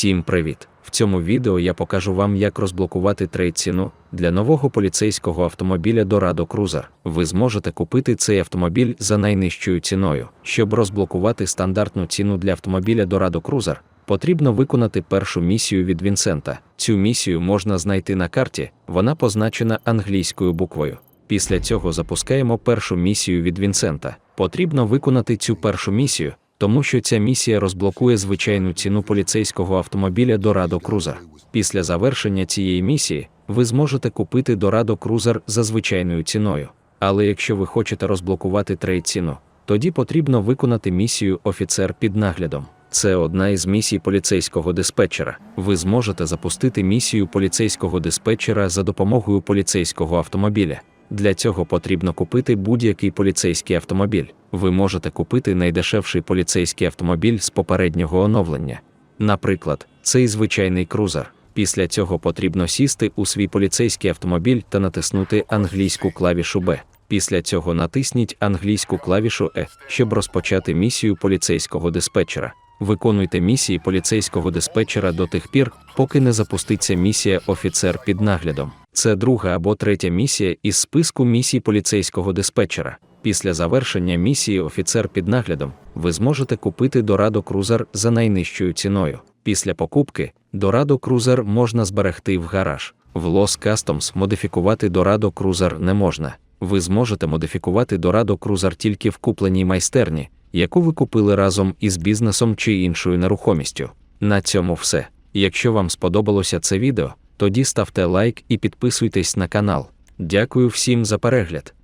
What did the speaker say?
Всім привіт! В цьому відео я покажу вам, як розблокувати трейд ціну для нового поліцейського автомобіля Dorado Cruiser. Ви зможете купити цей автомобіль за найнижчою ціною. Щоб розблокувати стандартну ціну для автомобіля Dorado Cruiser, потрібно виконати першу місію від Вінсента. Цю місію можна знайти на карті, вона позначена англійською буквою. Після цього запускаємо першу місію від Вінсента. Потрібно виконати цю першу місію, тому що ця місія розблокує звичайну ціну поліцейського автомобіля Dorado Cruiser. Після завершення цієї місії ви зможете купити Dorado Cruiser за звичайною ціною. Але якщо ви хочете розблокувати трейд ціну, тоді потрібно виконати місію офіцер під наглядом. Це одна із місій поліцейського диспетчера. Ви зможете запустити місію поліцейського диспетчера за допомогою поліцейського автомобіля. Для цього потрібно купити будь-який поліцейський автомобіль. Ви можете купити найдешевший поліцейський автомобіль з попереднього оновлення. Наприклад, цей звичайний крузер. Після цього потрібно сісти у свій поліцейський автомобіль та натиснути англійську клавішу Б. Після цього натисніть англійську клавішу Е, щоб розпочати місію поліцейського диспетчера. Виконуйте місії поліцейського диспетчера до тих пір, поки не запуститься місія офіцер під наглядом. Це друга або третя місія із списку місій поліцейського диспетчера. Після завершення місії офіцер під наглядом ви зможете купити Dorado Cruiser за найнижчою ціною. Після покупки Dorado Cruiser можна зберегти в гараж. В Los Customs модифікувати Dorado Cruiser не можна. Ви зможете модифікувати Dorado Cruiser тільки в купленій майстерні, яку ви купили разом із бізнесом чи іншою нерухомістю. На цьому все. Якщо вам сподобалося це відео, тоді ставте лайк і підписуйтесь на канал. Дякую всім за перегляд.